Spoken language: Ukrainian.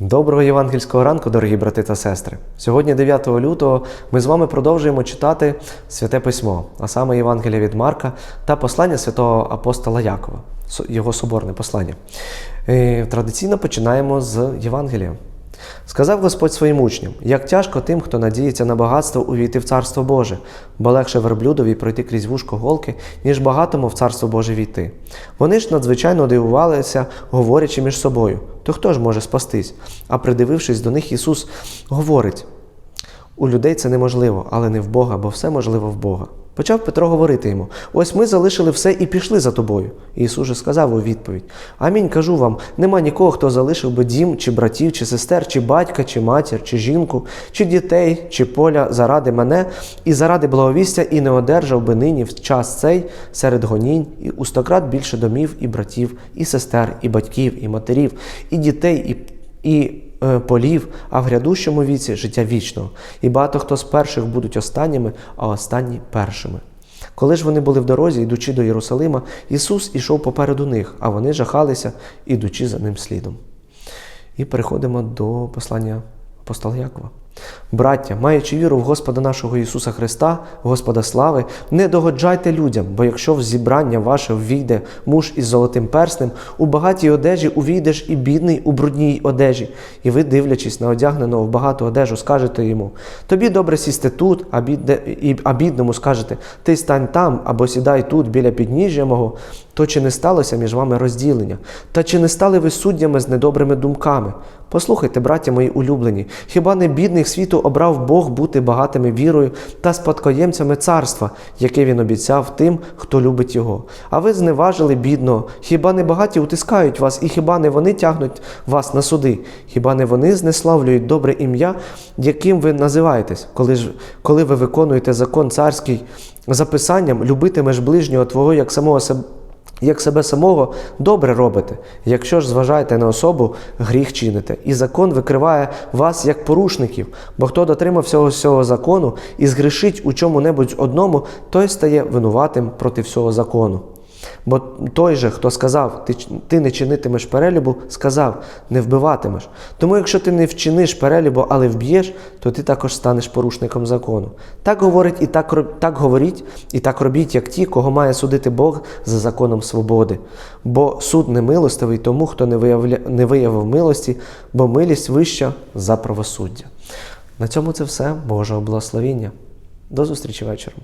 Доброго євангельського ранку, дорогі брати та сестри. Сьогодні, 9 лютого, ми з вами продовжуємо читати Святе Письмо, а саме Євангелія від Марка та послання святого апостола Якова, його соборне послання. Е, Традиційно починаємо з Євангелія. Сказав Господь своїм учням: як тяжко тим, хто надіється на багатство, увійти в Царство Боже, бо легше верблюдові пройти крізь вушко голки, ніж багатому в Царство Боже війти. Вони ж надзвичайно дивувалися, говорячи між собою: то хто ж може спастись? А придивившись до них, Ісус говорить: у людей це неможливо, але не в Бога, бо все можливо в Бога. Почав Петро говорити йому: Ось ми залишили все і пішли за тобою. Ісус же сказав у відповідь: Амінь кажу вам: нема нікого, хто залишив би дім, чи братів, чи сестер, чи батька, чи матір, чи жінку, чи дітей, чи поля заради мене і заради благовістя, і не одержав би нині в час цей серед гонінь і у стократ більше домів, і братів, і сестер, і батьків, і матерів, і дітей, і, і полів, а в грядущому віці життя вічного. І багато хто з перших будуть останніми, а останні першими. Коли ж вони були в дорозі, йдучи до Єрусалима, Ісус ішов попереду них, а вони жахалися, ідучи за ним слідом. І переходимо до послання апостола Якова. Браття, маючи віру в Господа нашого Ісуса Христа, Господа слави, не догоджайте людям, бо якщо в зібрання ваше ввійде муж із золотим перснем, у багатій одежі увійдеш і бідний у брудній одежі, і ви, дивлячись на одягненого в багату одежу, скажете йому: тобі добре сісти тут, а, бідне, а бідному скажете, ти стань там або сідай тут біля підніжжя мого, то чи не сталося між вами розділення? Та чи не стали ви суддями з недобрими думками? Послухайте, браття мої улюблені, хіба не бідних світу обрав Бог бути багатими вірою та спадкоємцями царства, яке він обіцяв тим, хто любить його? А ви зневажили бідного, хіба не багаті утискають вас, і хіба не вони тягнуть вас на суди? Хіба не вони знеславлюють добре ім'я, яким ви називаєтесь, коли ж коли ви виконуєте закон царський за писанням, любитимеш ближнього твого як самого себе? Як себе самого добре робите, якщо ж зважаєте на особу, гріх чините, і закон викриває вас як порушників, бо хто дотримав всього всього закону і згрішить у чому-небудь одному, той стає винуватим проти всього закону. Бо той же, хто сказав, ти, ти не чинитимеш перелюбу, сказав, не вбиватимеш. Тому якщо ти не вчиниш перелюбу, але вб'єш, то ти також станеш порушником закону. Так говорить і так, так говоріть, і так робіть, як ті, кого має судити Бог за законом свободи. Бо суд не милостивий тому, хто не, виявля, не виявив милості, бо милість вища за правосуддя. На цьому це все. Божого благословіння. До зустрічі вечором.